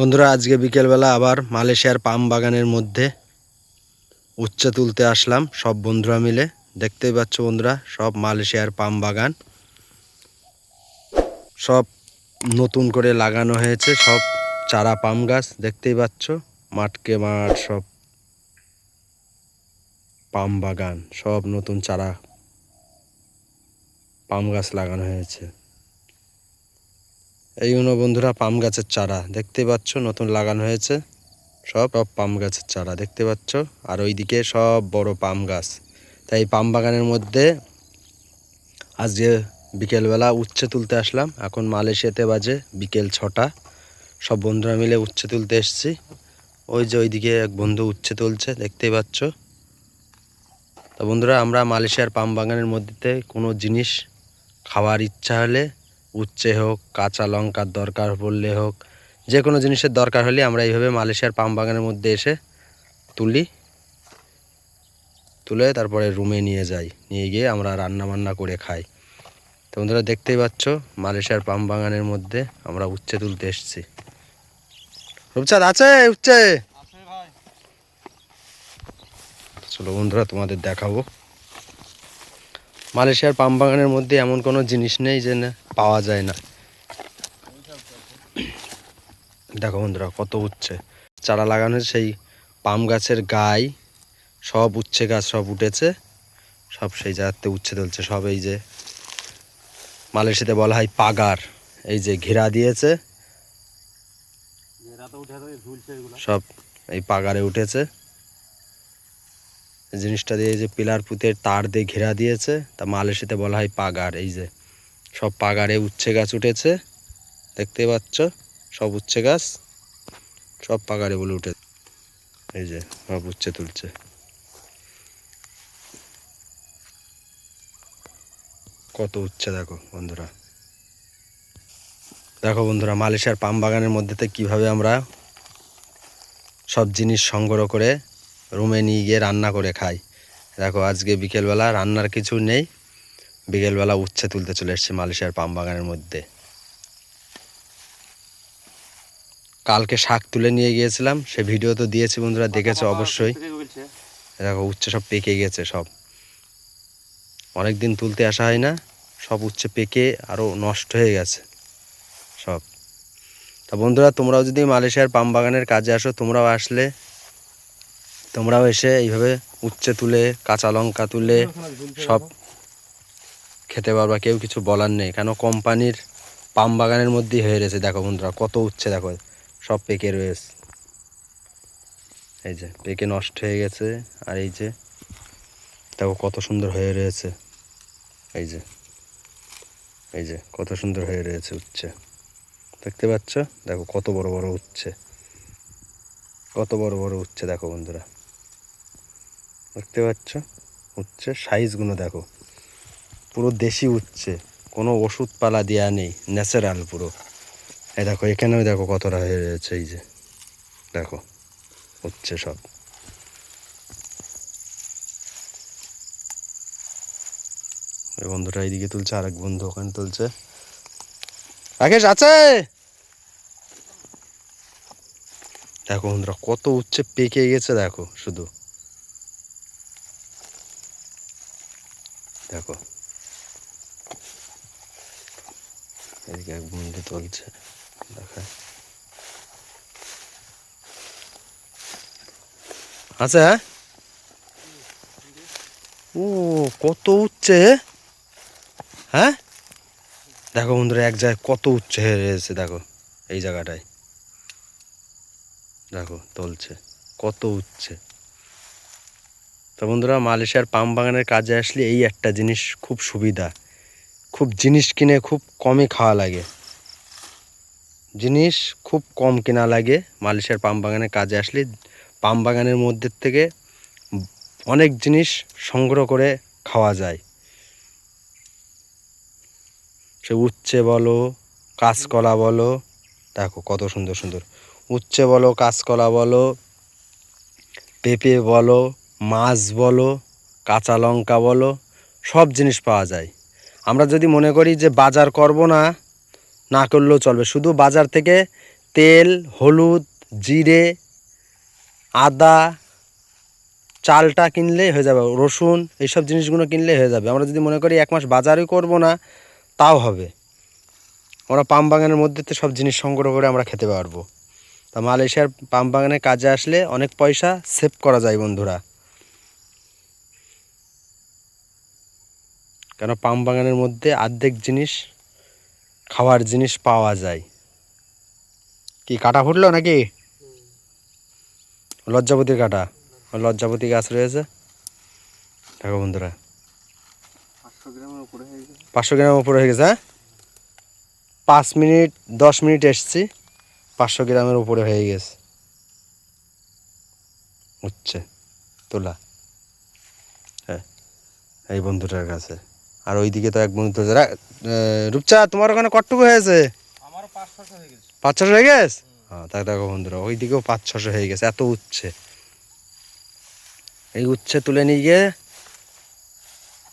বন্ধুরা, আজকে বিকেলবেলা আবার মালয়েশিয়ার পাম বাগানের মধ্যে উচ্চে তুলতে আসলাম সব বন্ধুরা মিলে। দেখতেই পাচ্ছ বন্ধুরা, সব মালয়েশিয়ার পাম বাগান। সব নতুন করে লাগানো হয়েছে, সব চারা পাম গাছ, দেখতেই পাচ্ছ, মাঠকে মাঠ সব পাম বাগান, সব নতুন চারা পাম গাছ লাগানো হয়েছে। এইগুলো বন্ধুরা পাম গাছের চারা, দেখতে পাচ্ছ? নতুন লাগানো হয়েছে। সব সব পাম গাছের চারা, দেখতে পাচ্ছ? আর ওইদিকে সব বড় পাম গাছ। তাই পাম বাগানের মধ্যে আজকে বিকেলবেলা উচ্ছে তুলতে আসলাম। এখন মালয়েশিয়াতে বাজে বিকেল ছটা। সব বন্ধুরা মিলে উচ্ছে তুলতে এসেছি। ওই যে ওইদিকে এক বন্ধু উচ্ছে তুলছে দেখতেই পাচ্ছ? তো বন্ধুরা, আমরা মালয়েশিয়ার পাম বাগানের মধ্যে কোনো জিনিস খাওয়ার ইচ্ছা হলে উচ্ছে হোক, কাঁচা লঙ্কার দরকার পড়লে হোক, যে কোনো জিনিসের দরকার হলে আমরা এইভাবে মালয়েশিয়ার পাম বাগানের মধ্যে এসে তুলি, তুলে তারপরে রুমে নিয়ে যাই। নিয়ে গিয়ে আমরা রান্না বান্না করে খাই। তো বন্ধুরা দেখতেই পাচ্ছ, মালয়েশিয়ার পাম বাগানের মধ্যে আমরা উচ্ছে তুলতে এসেছি। রূপচাঁদ, আছে উচ্ছে? চলো বন্ধুরা তোমাদের দেখাবো। মালয়েশিয়ার পাম বাগানের মধ্যে এমন কোনো জিনিস নেই যে না পাওয়া যায় না। দেখো বন্ধুরা কত উচ্ছে। চারা লাগানো সেই পাম গাছের গায়ে সব উচ্ছে গাছ সব উঠেছে। সব সেই জায়গাতে উচ্ছে তুলছে সব এই যে মালয়েশিয়াতে বলা হয় পাগার এই যে ঘেরা দিয়েছে। সব এই পাগারে উঠেছে। জিনিসটা দিয়ে এই যে পিলার পুঁতে তার দিয়ে ঘেরা দিয়েছে তা মালয়েশিয়াতে বলা হয় পাগার এই যে সব পাগারে উচ্ছে গাছ উঠেছে। দেখতে পাচ্ছ? সব উচ্ছে গাছ। সব পাগারে বলে উঠে এই যে, সব উচ্ছে তুলছে। কত উচ্ছে দেখো বন্ধুরা। দেখো বন্ধুরা, মালয়েশিয়ার পাম বাগানের মধ্যেতে কীভাবে আমরা সব জিনিস সংগ্রহ করে রুমে নিয়ে গিয়ে রান্না করে খাই। দেখো, আজকে বিকেলবেলা রান্নার কিছু নেই। বিকেলবেলা উচ্ছে তুলতে চলে এসছে মালয়েশিয়ার পাম বাগানের মধ্যে। কালকে শাক তুলে নিয়ে গিয়েছিলাম সে ভিডিও তো দিয়েছি বন্ধুরা দেখেছ অবশ্যই। দেখো উচ্ছে সব পেকে গেছে সব। অনেক দিন তুলতে আসা হয় না সব উচ্ছে পেকে আরও নষ্ট হয়ে গেছে সব। তা বন্ধুরা তোমরাও যদি মালয়েশিয়ার পাম বাগানের কাজে আসো তোমরাও আসলে তোমরাও এসে এইভাবে উচ্ছে তুলে কাঁচা লঙ্কা তুলে সব খেতে পারবা, কেউ কিছু বলার নেই। কেন? কোম্পানির পাম বাগানের মধ্যেই হয়ে রয়েছে। দেখো বন্ধুরা, কত উচ্ছে, দেখো। সব পেকে রয়েছে। এই যে, পেকে নষ্ট হয়ে গেছে। আর এই যে, দেখো কত সুন্দর হয়ে রয়েছে। এই যে এই যে, কত সুন্দর হয়ে রয়েছে উচ্ছে। দেখতে পাচ্ছ? দেখো কত বড় বড় উচ্ছে। কত বড় বড় উচ্ছে, দেখো বন্ধুরা। দেখতে পাচ্ছ? উচ্ছে সাইজগুলো দেখো। পুরো দেশি উঠছে কোনো ওষুধ পালা দেওয়া নেই ন্যাচারাল পুরো। এই দেখো, এখানেও দেখো কতটা হয়ে রয়েছে, এই যে। দেখো, উচ্ছে সব। এই বন্ধুটা এইদিকে তুলছে, আরেক বন্ধু ওখানে তুলছে। রাকেশ, আছে? দেখো বন্ধুরা, কত উচ্ছে পেকে গেছে, দেখো, শুধু। দেখো। এদিকে এক বন্ধু তুলছে দেখা আছে হ্যাঁ? ও, কত উচ্ছে হ্যাঁ? দেখো বন্ধুরা, এক জায়গায় কত হয়ে রয়েছে, দেখো, এই জায়গাটায়। দেখো, তুলছে, কত উচ্ছে তো বন্ধুরা, মালয়েশিয়ার পাম বাগানের কাজে আসলে এই একটা জিনিস খুব সুবিধা। খুব জিনিস কিনে খুব কমই খাওয়া লাগে। জিনিস খুব কম কেনা লাগে মালয়েশিয়ার পাম বাগানে কাজে আসলে। পাম বাগানের মধ্যে থেকে অনেক জিনিস সংগ্রহ করে খাওয়া যায়। সে উচ্ছে বলো, কাঁচকলা বলো, দেখো কত সুন্দর সুন্দর। উচ্ছে বলো, কাঁচকলা বলো, পেঁপে বলো, মাছ বলো, কাঁচা লঙ্কা বলো, সব জিনিস পাওয়া যায়। আমরা যদি মনে করি যে বাজার করব না না করলেও চলবে। শুধু বাজার থেকে তেল, হলুদ, জিরে, আদা, চালটা কিনলেই হয়ে যাবে, রসুন, এইসব জিনিসগুলো কিনলেই হয়ে যাবে। আমরা যদি মনে করি এক মাস বাজারই করব না, তাও হবে। আমরা পাম বাগানের মধ্যে তো সব জিনিস সংগ্রহ করে আমরা খেতে পারব। তা মালয়েশিয়ার পাম বাগানে কাজে আসলে অনেক পয়সা সেভ করা যায় বন্ধুরা। কেন পাম বাগানের মধ্যে অর্ধেক জিনিস খাওয়ার জিনিস পাওয়া যায়। কি কাটা ফুটলো নাকি? লজ্জাপতির কাটা। লজ্জাপতি গাছ রয়েছে। দেখো বন্ধুরা। পাঁচশো গ্রাম উপরে হয়ে গেছে হ্যাঁ? পাঁচ মিনিট, দশ মিনিট এসছি, পাঁচশো গ্রামের উপরে হয়ে গেছে। উঠছে তোলা। হ্যাঁ এই বন্ধুটার কাছে। আর ওইদিকে তো এক বন্ধু যারা রূপচা তোমার ওখানে কটটুকু হয়েছে? হয়ে পাঁচ ছশো হয়ে গেছে? হ্যাঁ তাই দেখো বন্ধুরা ওইদিকেও পাঁচ ছশো হয়ে গেছে এত উচ্ছে। এই উচ্ছে তুলে নিয়ে গিয়ে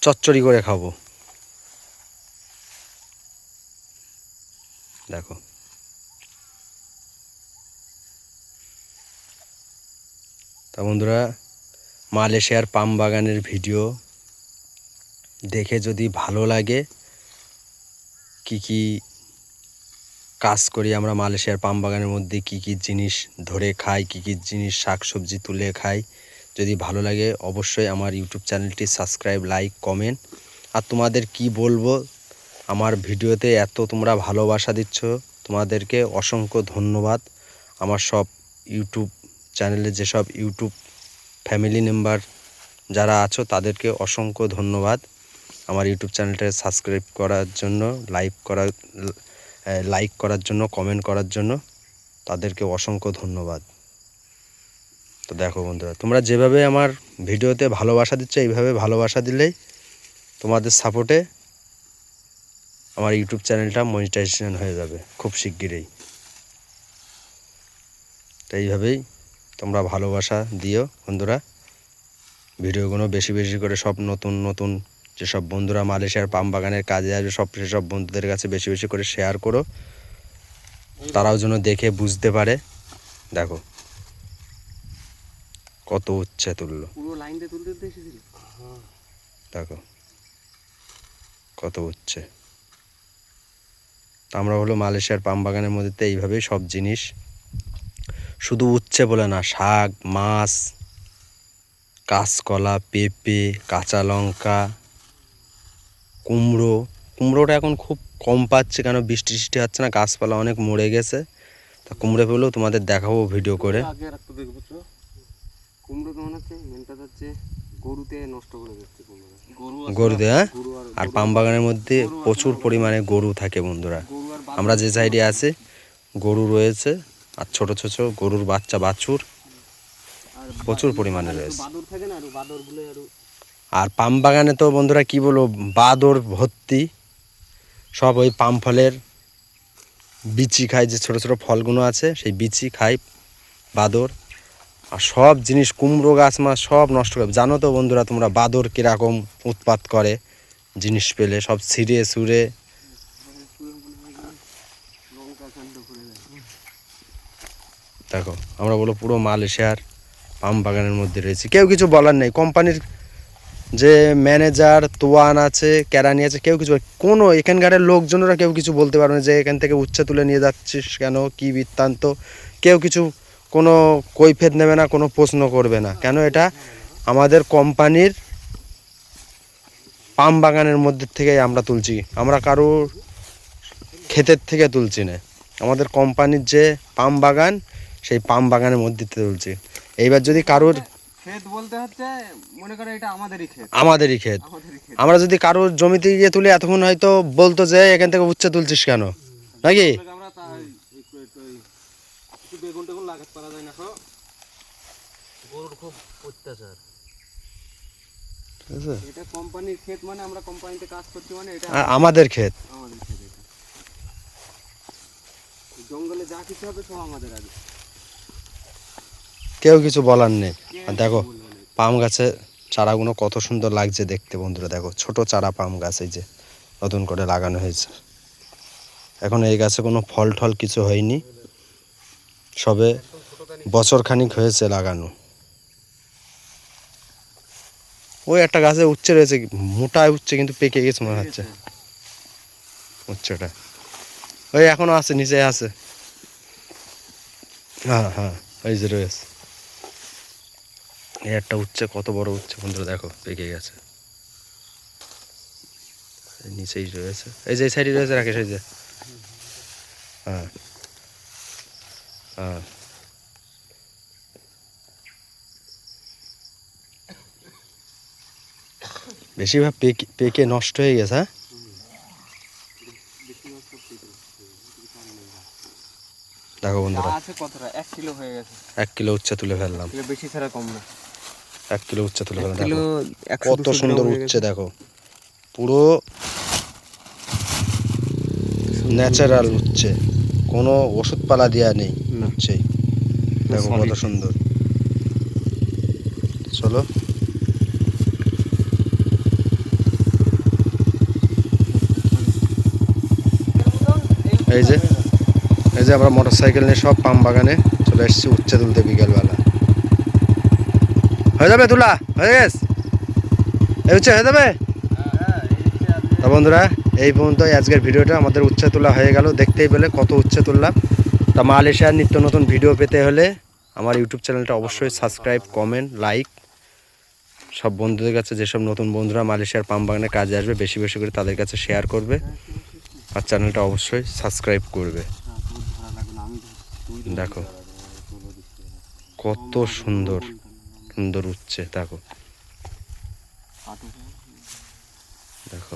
চচ্চড়ি করে খাব। দেখো। তা বন্ধুরা মালয়েশিয়ার পাম বাগানের ভিডিও দেখে যদি ভালো লাগে, কি কি কাজ করি আমরা মালয়েশিয়ার পাম বাগানের মধ্যে, কি কি জিনিস ধরে খাই, কি কি জিনিস শাকসবজি তুলে খাই, যদি ভালো লাগে অবশ্যই আমার ইউটিউব চ্যানেলটি সাবস্ক্রাইব, লাইক, কমেন্ট। আর তোমাদের কি বলব, আমার ভিডিওতে এত তোমরা ভালোবাসা দিচ্ছ, তোমাদেরকে অসংখ্য ধন্যবাদ। আমার সব ইউটিউব চ্যানেলে যেসব ইউটিউব ফ্যামিলি মেম্বার যারা আছো, তাদেরকে অসংখ্য ধন্যবাদ। আমার ইউটিউব চ্যানেলটা সাবস্ক্রাইব করার জন্য লাইক করার লাইক করার জন্য কমেন্ট করার জন্য তাদেরকে অসংখ্য ধন্যবাদ। তো দেখো বন্ধুরা, তোমরা যেভাবে আমার ভিডিওতে ভালোবাসা দিচ্ছ, এইভাবে ভালোবাসা দিলেই তোমাদের সাপোর্টে আমার ইউটিউব চ্যানেলটা মনিটাইজেশন হয়ে যাবে খুব শিগগিরই। তো এইভাবেই তোমরা ভালোবাসা দিও বন্ধুরা। ভিডিওগুলো বেশি বেশি করে সব নতুন নতুন যেসব বন্ধুরা মালয়েশিয়ার পাম বাগানের কাজে আসবে সব সেসব বন্ধুদের কাছে বেশি বেশি করে শেয়ার করো। তারাও যেন দেখে বুঝতে পারে। দেখো। কত উচ্ছে তুললো। এসেছিল? দেখো। কত উচ্ছে। তা আমরা হলো মালয়েশিয়ার পাম বাগানের মধ্যে তো এইভাবেই সব জিনিস। শুধু উচ্ছে বলে না শাক মাছ কাঁচকলা পেঁপে কাঁচা লঙ্কা কুমড়ো কুমড়োটা এখন খুব কম পাচ্ছে কেন বৃষ্টি টিষ্টি হচ্ছে না গাছপালা অনেক মরে গেছে। তা কুমড়ো পেলেও তোমাদের দেখাবো ভিডিও করে। আগে রাখতে দেখব তো কুমড়ো কেমন হচ্ছে মেনটা হচ্ছে গরুতে নষ্ট করে দিচ্ছে গরুতে হ্যাঁ? আর পাম বাগানের মধ্যে প্রচুর পরিমাণে গরু থাকে বন্ধুরা। আমরা যে সাইডে আছি। গরু রয়েছে আর ছোট ছোট গরুর বাচ্চা বাছুর প্রচুর পরিমাণে রয়েছে। বাদর থাকে না আর বাদর আর আর পাম বাগানে তো বন্ধুরা কি বলব, বাদর ভর্তি। সব ওই পাম ফলের বিচি খায়, যে ছোট ছোট ফলগুলো আছে, সেই বিচি খায় বাদর। আর সব জিনিস, কুমড়ো গাছ মাছ সব নষ্ট করে। জানো তো বন্ধুরা তোমরা বাদর কীরকম উৎপাত করে, জিনিস পেলে, সব ছিঁড়ে দেয় দেখো, আমরা বলো পুরো মালয়েশিয়ার পাম বাগানের মধ্যে রয়েছে। কেউ কিছু বলার নেই, কোম্পানির যে ম্যানেজার তোয়ান আছে, কেরানি আছে, কেউ কিছু কোনো এখানকারের লোকজনেরা কেউ কিছু বলতে পারবে না যে এখান থেকে উচ্ছে তুলে নিয়ে যাচ্ছিস কেন, কি বৃত্তান্ত। কেউ কিছু কোনো কৈফেত নেবে না, কোনো প্রশ্ন করবে না। কেন এটা? আমাদের কোম্পানির পাম বাগানের মধ্যে থেকে আমরা তুলছি। আমরা কারোর ক্ষেতের থেকে তুলছি না। আমাদের কোম্পানির যে পাম বাগান, সেই পাম বাগানের মধ্যে তুলছি। এইবার যদি কারোর ক্ষেত বলতে হচ্ছে মনে করো এটা আমাদেরই ক্ষেত। আমাদেরই ক্ষেত। আমরা যদি কারোর জমিতে গিয়ে তুলি এতক্ষণ হয়তো বলতো যে এখান থেকে উচ্ছে তুলছিস কেন? নাকি? আমরা তাই একটু একটু ওই একটু বেগুন টেগুন লাগাতে পারা যায় না গরুর খুব অত্যাচার। এটা কোম্পানির ক্ষেত মানে আমরা কোম্পানিতে কাজ করছি মানে এটা আমাদের ক্ষেত। আমাদের ক্ষেত এটা। জঙ্গলে যা কিছু হবে সব আমাদের আগে। কেউ কিছু বলার নেই। আর দেখো, পাম গাছের চারাগুলো কত সুন্দর লাগছে দেখতে বন্ধুরা। দেখো, ছোট চারা পাম গাছ এই যে, নতুন করে লাগানো হয়েছে। এখন এই গাছে কোনো ফল টল কিছু হয়নি। সবে একদম ছোটখানি বছর খানিক হয়েছে লাগানো। ওই একটা গাছে উচ্ছে রয়েছে, মোটায় উচ্ছে কিন্তু পেকে গেছে মনে হচ্ছে। উচ্চটা ওই এখনও আছে, নিচে আছে। হ্যাঁ হ্যাঁ ওই যে রয়েছে। এই একটা উচ্ছে কত বড় উচ্ছে বন্ধুরা দেখো পেকে গেছে। নিচেই রয়েছে। এই যে সাইডে রয়েছে রাকেশ এই যে। হ্যাঁ। হ্যাঁ। বেশিরভাগ পেকে পেকে নষ্ট হয়ে গেছে হ্যাঁ? দেখো বন্ধুরা। এক কিলো হয়ে গেছে। এক কিলো উচ্চা তুলে ফেললাম। বেশি ছাড়া কম না এক কিলো উচ্চা তুলে দেখো। কত সুন্দর উচ্ছে দেখো। পুরো ন্যাচারাল উচ্ছে। কোনো ওষুধপালা দেওয়া নেই। উচ্ছেই। দেখো কত সুন্দর। চলো। এই যে এই যে আমরা মোটর সাইকেল নিয়ে সব পাম বাগানে চলে এসেছি উচ্ছে তুলতে বিকেলবেলা। হয়ে যাবে তুলা হয়ে গেছে? এই হয়ে যাবে? তা বন্ধুরা, এই পর্যন্ত আজকের ভিডিওটা। আমাদের উচ্ছে তোলা হয়ে গেল। দেখতেই পেলে কত উচ্ছে তুললাম। তা মালয়েশিয়ার নিত্য নতুন ভিডিও পেতে হলে আমার ইউটিউব চ্যানেলটা অবশ্যই সাবস্ক্রাইব কমেন্ট লাইক সব বন্ধুদের কাছে, যেসব নতুন বন্ধুরা মালয়েশিয়ার পাম বাগানে কাজে আসবে, বেশি বেশি করে তাদের কাছে শেয়ার করবে আর চ্যানেলটা অবশ্যই সাবস্ক্রাইব করবে। দেখো, কত সুন্দর। সুন্দর উঠছে, দেখো। দেখো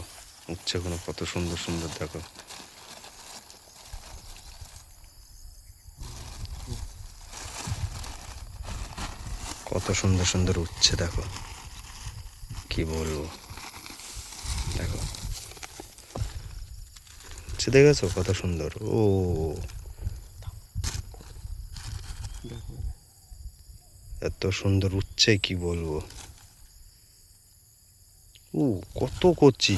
উচ্ছেগুলো কত সুন্দর সুন্দর, দেখো। কত সুন্দর সুন্দর উচ্ছে দেখো। কি বলব? দেখো। দেখেছ? কত সুন্দর, ও। এত সুন্দর উচ্ছে কি বলব? ও কত কচি